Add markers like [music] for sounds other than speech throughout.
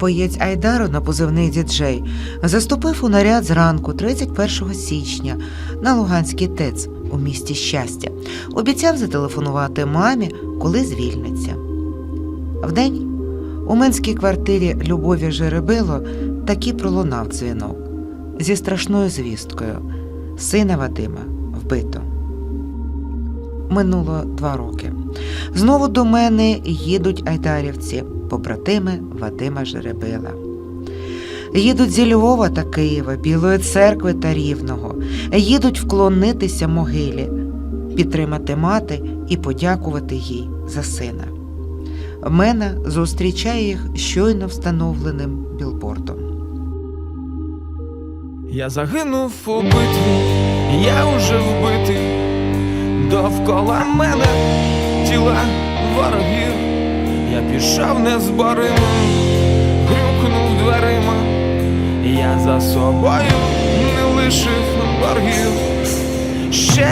Боєць Айдару на позивний діджей заступив у наряд зранку 31 січня на Луганський ТЕЦ у місті Щастя. Обіцяв зателефонувати мамі, коли звільниться. Вдень у менській квартирі Любові Жеребило таки пролунав дзвінок зі страшною звісткою. Сина Вадима вбито. Минуло два роки. Знову до мене їдуть айдарівці, побратими Вадима Жеребила. Їдуть зі Львова та Києва, Білої церкви та Рівного, їдуть вклонитися могилі, підтримати мати і подякувати їй за сина. Мена зустрічає їх щойно встановленим білбордом. Я загинув у битві, я уже вбитий, довкола мене тіла ворогів, я пішов незборимо, грюкнув дверима, я за собою не лишив боргів. Ще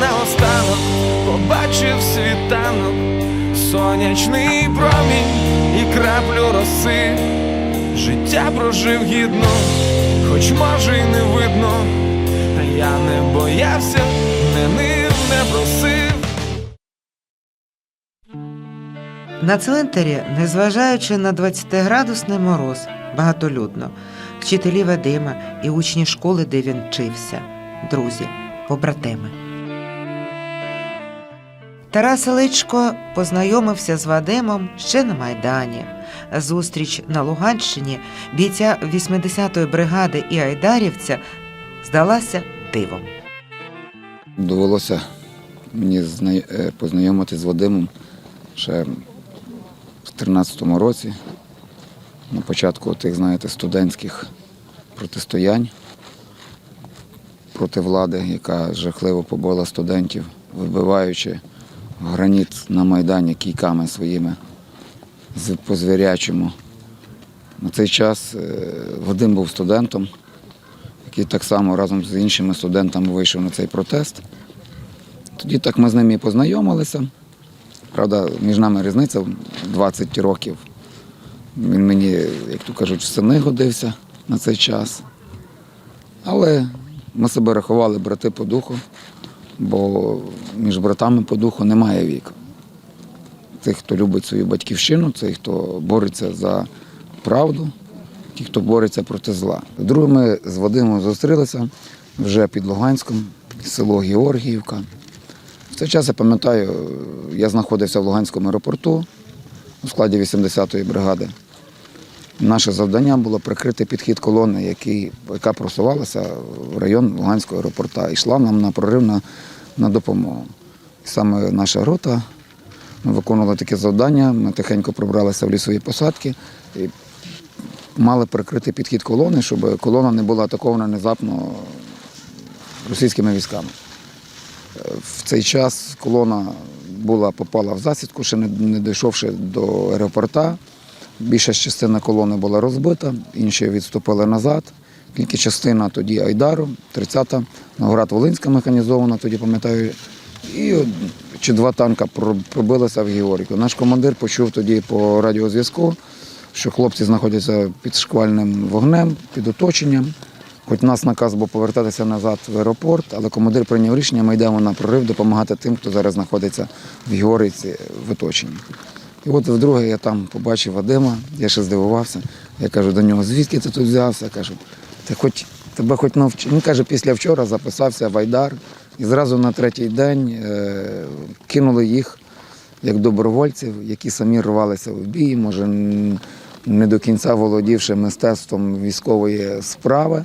наостанок побачив світанок, сонячний промінь і краплю роси. Життя прожив гідно, хоч може й не видно, та я не боявся, не нив, не просив. На цвинтарі, незважаючи на 20-градусний мороз, багатолюдно, вчителі Вадима і учні школи, де він вчився, друзі, побратими. Тарас Личко познайомився з Вадимом ще на Майдані. Зустріч на Луганщині бійця 80-ї бригади і айдарівця здалася дивом. Довелося мені е, познайомитися з Вадимом ще в 13-му році, на початку тих, знаєте, студентських протистоянь проти влади, яка жахливо побила студентів, вибиваючи граніт на Майдані кійками своїми по звірячому. На цей час е, Вадим був студентом, який так само разом з іншими студентами вийшов на цей протест. Тоді так ми з ними і познайомилися. Правда, між нами різниця 20 років. Він мені, як то кажуть, сини годився на цей час. Але ми себе рахували брати по духу, бо між братами по духу немає віку. Тих, хто любить свою батьківщину, цей, хто бореться за правду, ті, хто бореться проти зла. Друге, ми з Вадимом зустрілися вже під Луганськом, село Георгіївка. Цей час я пам'ятаю, я знаходився в Луганському аеропорту у складі 80-ї бригади. Наше завдання було прикрити підхід колони, який, яка просувалася в район Луганського аеропорта і йшла нам на прорив на, на допомогу. Саме наша рота ми виконували таке завдання, ми тихенько пробралися в лісові посадки і мали прикрити підхід колони, щоб колона не була атакована внезапно російськими військами. В цей час колона була, попала в засідку, ще не, не дійшовши до аеропорта. Більша частина колони була розбита, інші відступили назад. Тільки частина тоді Айдару, 30-та, Новоград-Волинська механізована, тоді пам'ятаю. І чи два танка пробилися в Георгію. Наш командир почув тоді по радіозв'язку, що хлопці знаходяться під шквальним вогнем, під оточенням. Хоч у нас наказ був повертатися назад в аеропорт, але командир прийняв рішення, ми йдемо на прорив допомагати тим, хто зараз знаходиться в Георгійці в оточенні. І от вдруге я там побачив Вадима, я ще здивувався. Я кажу до нього, звідки ти тут взявся? Я кажу, ти хоч тебе хоч навч... Він каже, після вчора записався в Айдар і зразу на третій день е... кинули їх як добровольців, які самі рвалися в бій, може не до кінця володівши мистецтвом військової справи.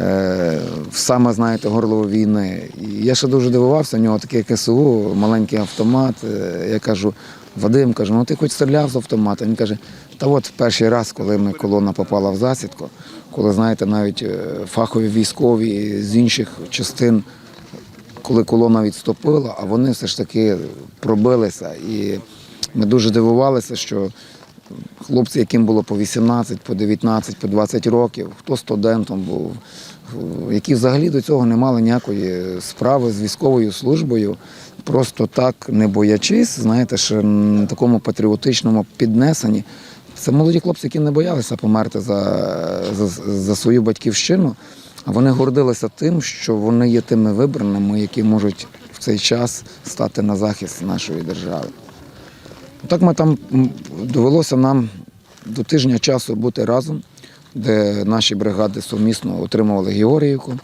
Е, саме, знаєте, горло війни. Я ще дуже дивувався, у нього таке КСУ, маленький автомат. Е, Я кажу, Вадим, кажу, ну ти хоч стріляв з автомата. Він каже, та от перший раз, коли ми колона попала в засідку, коли, знаєте, навіть е, фахові військові з інших частин, коли колона відступила, а вони все ж таки пробилися. І ми дуже дивувалися, що хлопці, яким було по 18, по 19, по 20 років, хто студентом був, які взагалі до цього не мали ніякої справи з військовою службою, просто так не боячись, знаєте, ще на такому патріотичному піднесенні Це молоді хлопці, які не боялися померти за, за, за свою батьківщину, вони гордилися тим, що вони є тими вибраними, які можуть в цей час стати на захист нашої держави. Так ми там довелося нам до тижня часу бути разом, де наші бригади сумісно отримували Георгіївку.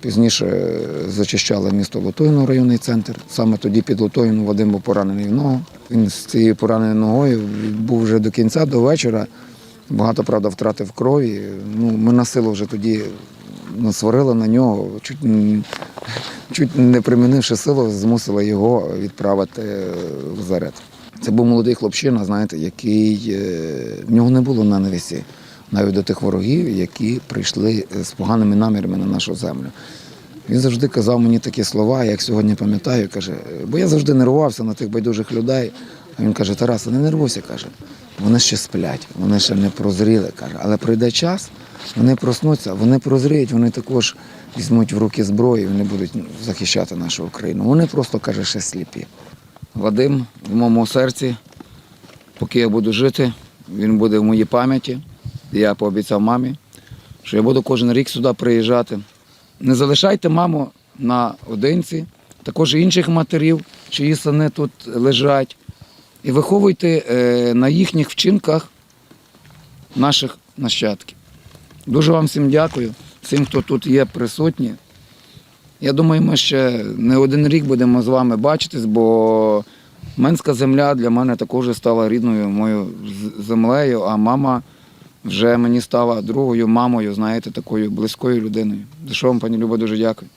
Пізніше е, зачищали місто Лотоїно, районний центр. Саме тоді під Лотоїном Вадим був поранений в ногу. Він з цією пораненою ногою був вже до кінця, до вечора. Багато, правда, втратив крові. Ну, ми на силу вже тоді насварили на нього, чуть, чуть не примінивши силу, змусили його відправити в лазарет. Це був молодий хлопчина, знаєте, який е, в нього не було ненависті навіть до тих ворогів, які прийшли з поганими намірами на нашу землю. Він завжди казав мені такі слова, як сьогодні пам'ятаю, каже, бо я завжди нервувався на тих байдужих людей. А він каже: Тарас, не нервуйся, каже. Вони ще сплять, вони ще не прозріли, каже. Але прийде час, вони проснуться, вони прозріють, вони також візьмуть в руки зброю, вони будуть захищати нашу Україну. Вони просто каже, ще сліпі. Вадим в моєму серці, поки я буду жити, він буде в моїй пам'яті. Я пообіцяв мамі, що я буду кожен рік сюди приїжджати. Не залишайте маму наодинці, також інших матерів, чиї сини тут лежать. І виховуйте е, на їхніх вчинках наших нащадків. Дуже вам всім дякую, всім, хто тут є присутні. Я думаю, ми ще не один рік будемо з вами бачитись, бо Менська земля для мене також стала рідною моєю землею, а мама вже мені стала другою мамою, знаєте, такою близькою людиною. За що вам, пані Люба, дуже дякую.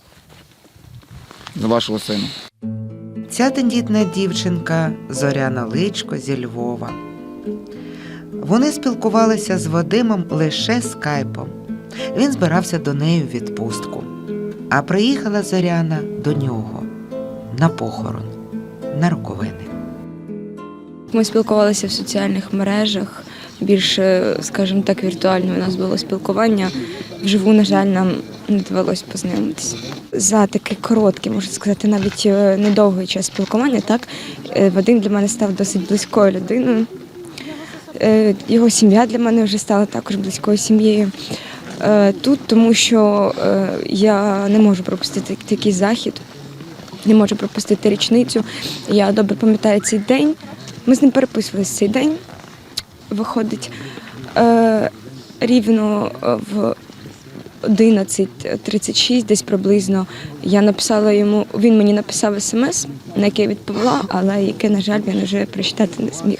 За вашого сина. Ця тендітна дівчинка Зоряна Личко зі Львова. Вони спілкувалися з Вадимом лише скайпом. Він збирався до неї в відпустку. А приїхала Зоряна до нього на похорон, на роковини. Ми спілкувалися в соціальних мережах. Більше, скажімо так, віртуально у нас було спілкування. Вживу, на жаль, нам не довелося познайомитися. За такий короткий, можна сказати, навіть е, недовгий час спілкування, так е, Вадим для мене став досить близькою людиною. Е, Його сім'я для мене вже стала також близькою сім'єю. Е, Тут, тому що е, я не можу пропустити такий захід, не можу пропустити річницю. Я добре пам'ятаю цей день. Ми з ним переписувалися цей день. Виходить е, рівно в 11.36, десь приблизно. Я написала йому, він мені написав смс, на яке я відповіла, але яке, на жаль, він вже прочитати не зміг.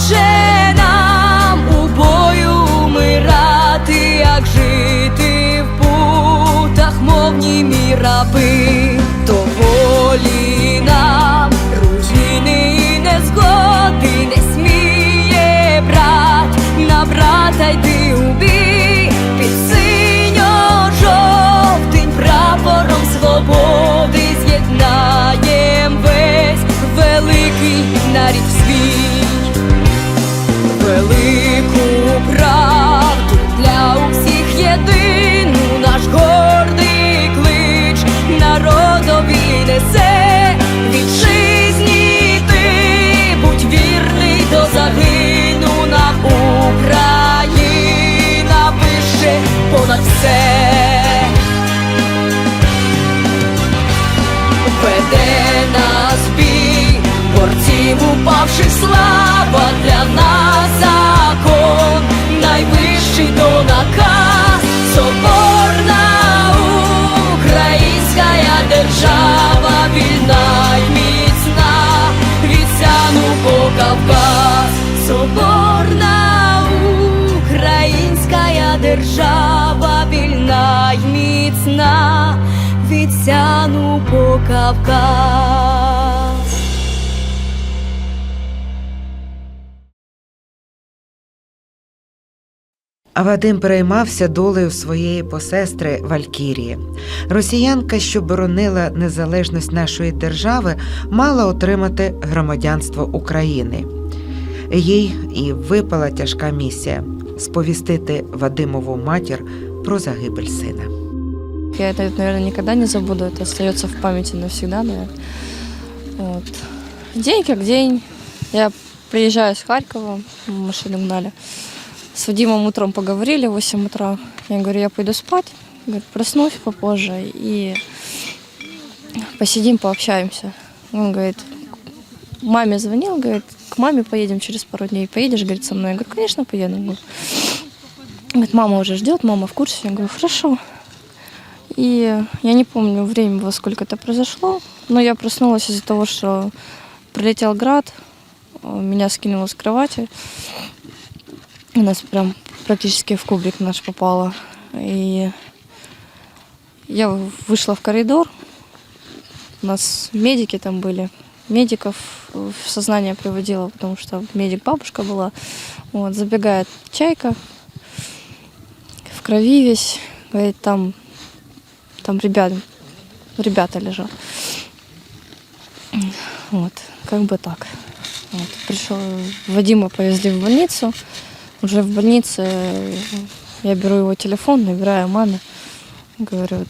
солодше нам у бою умирати, як жити в путах, мов німі раби, до волі і незгоди не сміє брат на брата йти у під синьо-жовтим прапором свободи з'єднаєм весь великий нарід свій борців слава для нас закон, найвищий то наказ, соборна українська держава, вільна й міцна, від Сяну соборна українська держава, вільна й міцна, від Сяну Кавказ. А Вадим переймався долею своєї посестри Валькірії. Росіянка, що боронила незалежність нашої держави, мала отримати громадянство України. Їй і випала тяжка місія сповістити Вадимову матір про загибель сина. Я это, наверное, никогда не забуду. Это остается в памяти навсегда, наверное. Вот. День как день. Я приезжаю с Харькова, машину гнали. С Вадимом утром поговорили в 8 утра. Я говорю, я пойду спать. Говорит, проснусь попозже и посидим, пообщаемся. Он говорит, маме звонил, говорит, к маме поедем через пару дней. Поедешь, говорит, со мной? Я говорю, конечно, поеду. Говорит, мама уже ждет, мама в курсе. Я говорю, хорошо. И я не помню время, во сколько это произошло, но я проснулась из-за того, что прилетел град, меня скинуло с кровати. У нас прям практически в кубрик наш попало. И я вышла в коридор. У нас медики там были. Медиков в сознание приводила, потому что медик бабушка была. Вот, забегает чайка в крови весь. Говорит, там там ребят, ребята лежат. Вот, как бы так. Вот, пришел, Вадима повезли в больницу. Уже в больнице я беру его телефон, набираю маме. Говорю,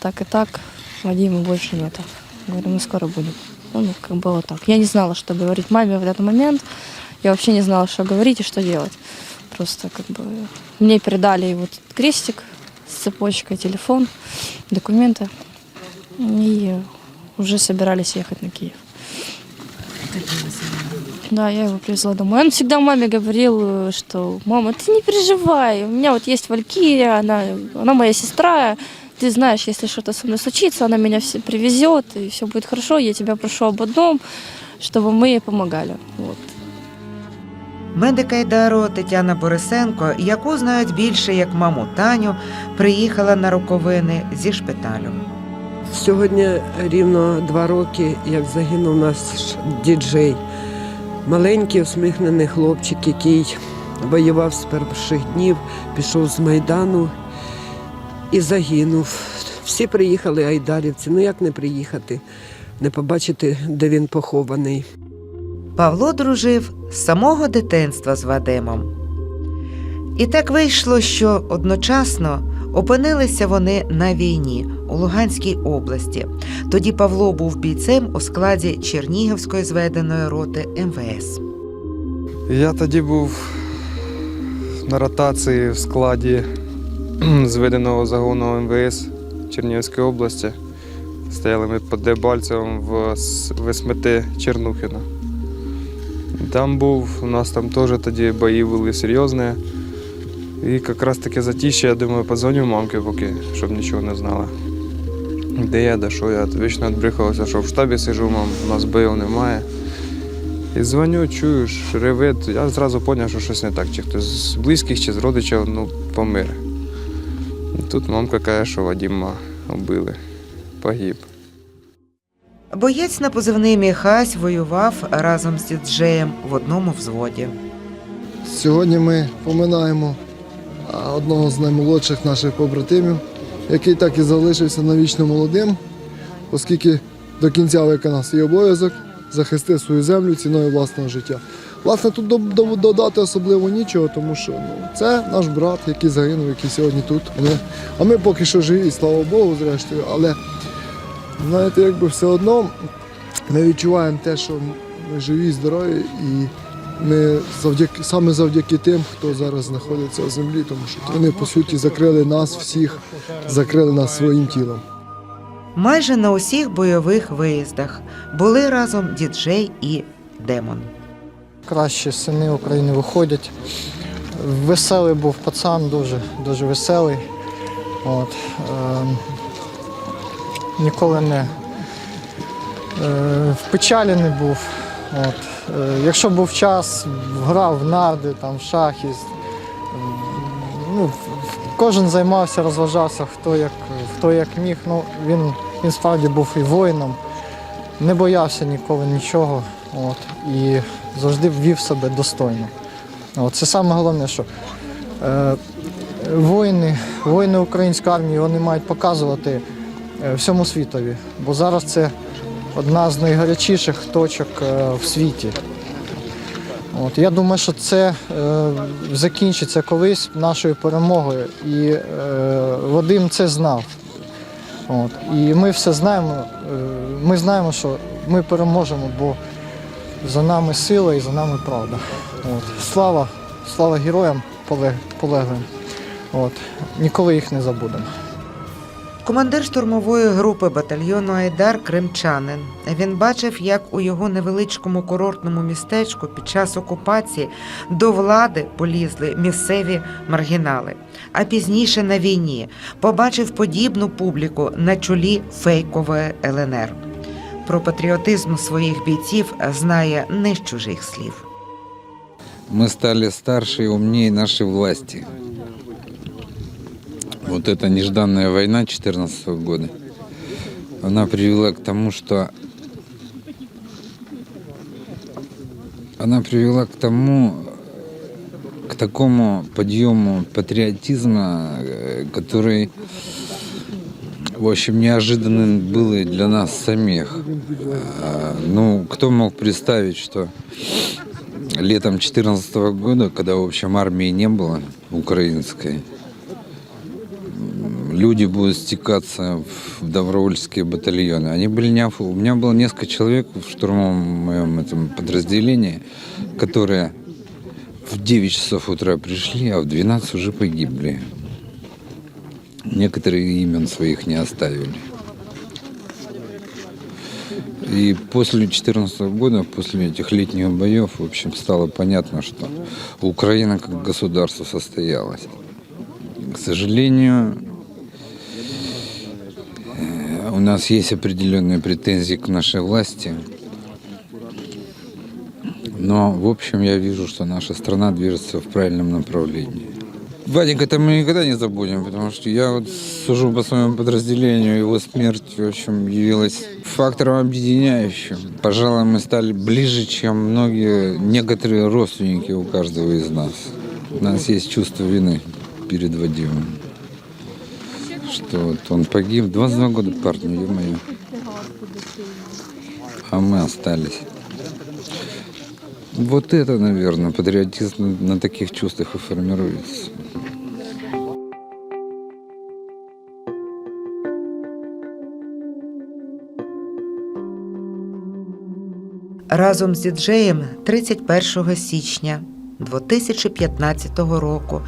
так и так, Вадима больше нету. Говорю, мы скоро будем. Ну, как было так. Я не знала, что говорить маме в этот момент. Я вообще не знала, что говорить и что делать. Просто как бы мне передали вот крестик с цепочкой, телефон, документы. И уже собирались ехать на Киев. Да, я его привезла домой. Он всегда маме говорил, э, что мама, ты не переживай, у меня вот есть Валькирия, она, она моя сестра, ты знаешь, если что-то со мной случится, она меня все привезет, и все будет хорошо. Я тебя прошу об одном, чтобы мы ей помогали. Вот. Медик Айдару Тетяна Борисенко, яку знають більше як маму Таню, приїхала на роковини зі шпиталю. Сьогодні рівно два роки, як загинув наш діджей. Маленький усміхнений хлопчик, який воював з перших днів, пішов з Майдану і загинув. Всі приїхали айдарівці. Ну як не приїхати, не побачити, де він похований. Павло дружив з самого дитинства з Вадимом. І так вийшло, що одночасно опинилися вони на війні у Луганській області. Тоді Павло був бійцем у складі Чернігівської зведеної роти МВС. Я тоді був на ротації в складі [clears throat] зведеного загону МВС Чернігівської області. Стояли ми під Дебальцевом в с- висмити Чернухіна. Там був, у нас там теж тоді бої були серйозні. І якраз таке затіще, я думаю, подзвоню мамці поки, щоб нічого не знала. Де я, де що я, вічно відбрехався, що в штабі сижу, мам, у нас боїв немає. І дзвоню, чуєш, реве. Я зразу зрозумів, що щось не так. Чи хтось з близьких, чи з родичів ну, помер. І тут мамка каже, що Вадима вбили. Погиб. Боєць на позивний Міхась воював разом з діджеєм в одному взводі. Сьогодні ми поминаємо одного з наймолодших наших побратимів, який так і залишився навічно молодим, оскільки до кінця виконав свій обов'язок, захистив свою землю ціною власного життя. Власне, тут до- до- додати особливо нічого, тому що ну, це наш брат, який загинув, який сьогодні тут. Ми, а ми поки що живі, слава Богу, зрештою. Але знаєте, якби все одно ми відчуваємо те, що ми живі, здорові і ми завдяки саме завдяки тим, хто зараз знаходиться в землі, тому що вони по суті закрили нас всіх, закрили нас своїм тілом. Майже на усіх бойових виїздах були разом діджей і демон. кращі сини України виходять веселий був пацан, дуже, дуже веселий. От, е, ніколи не е, в печалі не був. От, е, якщо був час, грав в нарди, там, в шахи. Ну, кожен займався, розважався, хто як, хто як міг. Ну, він, він справді був і воїном, не боявся ніколи нічого. От, і завжди вів себе достойно. От, це саме головне, що е, воїни, воїни української армії вони мають показувати е, всьому світові. Бо зараз це одна з найгарячіших точок е, в світі. От, я думаю, що це е, закінчиться колись нашою перемогою. І е, Вадим це знав. От, і ми все знаємо. Е, ми знаємо, що ми переможемо, бо за нами сила і за нами правда. От. Слава, слава героям полеглим. От. Ніколи їх не забудемо. Командир штурмової групи батальйону Айдар кримчанин. Він бачив, як у його невеличкому курортному містечку під час окупації до влади полізли місцеві маргінали. А пізніше на війні побачив подібну публіку на чолі фейкової ЛНР. Про патріотизм своїх бійців знає не з чужих слів. Мы стали старше и умнее нашей власти. Вот эта нежданная война 2014 года, она привела к тому, что она привела к тому, к такому подъему патриотизма, э, который, в общем, неожиданным был и для нас самих. А, Ну, кто мог представить, что летом 2014 года, когда, в общем, армии не было украинской, люди будут стекаться в добровольческие батальоны. Они были не У меня было несколько человек в штурмовом моем этом подразделении, которые в 9 часов утра пришли, а в 12 уже погибли. Некоторые имен своих не оставили. И после 2014 года, после этих летних боев, в общем, стало понятно, что Украина как государство состоялась. К сожалению, у нас есть определенные претензии к нашей власти. Но, в общем, я вижу, что наша страна движется в правильном направлении. Вадик, это мы никогда не забудем, потому что я вот сужу по своему подразделению, его смерть, в общем, явилась фактором объединяющим. Пожалуй, мы стали ближе, чем многие, некоторые родственники у каждого из нас. У нас есть чувство вины перед Вадимом. Что вот он погиб, 22 года парню, ё-моё. А мы остались. Вот это, наверное, патриотизм на- на таких чувствах и формируется. Разом з діджеєм 31 січня 2015 року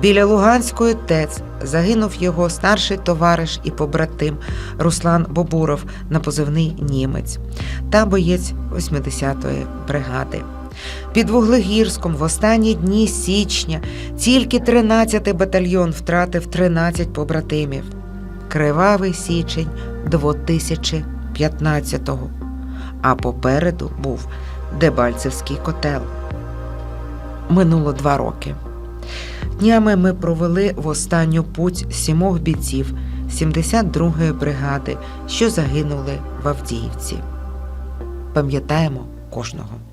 біля Луганської ТЕЦ загинув його старший товариш і побратим Руслан Бобуров на позивний німець та боєць 80-ї бригади. Під Вуглегірськом в останні дні січня тільки 13-й батальйон втратив 13 побратимів. Кривавий січень 2015-го а попереду був Дебальцевський котел. Минуло два роки. Днями ми провели в останню путь сімох бійців 72-ї бригади, що загинули в Авдіївці. Пам'ятаємо кожного.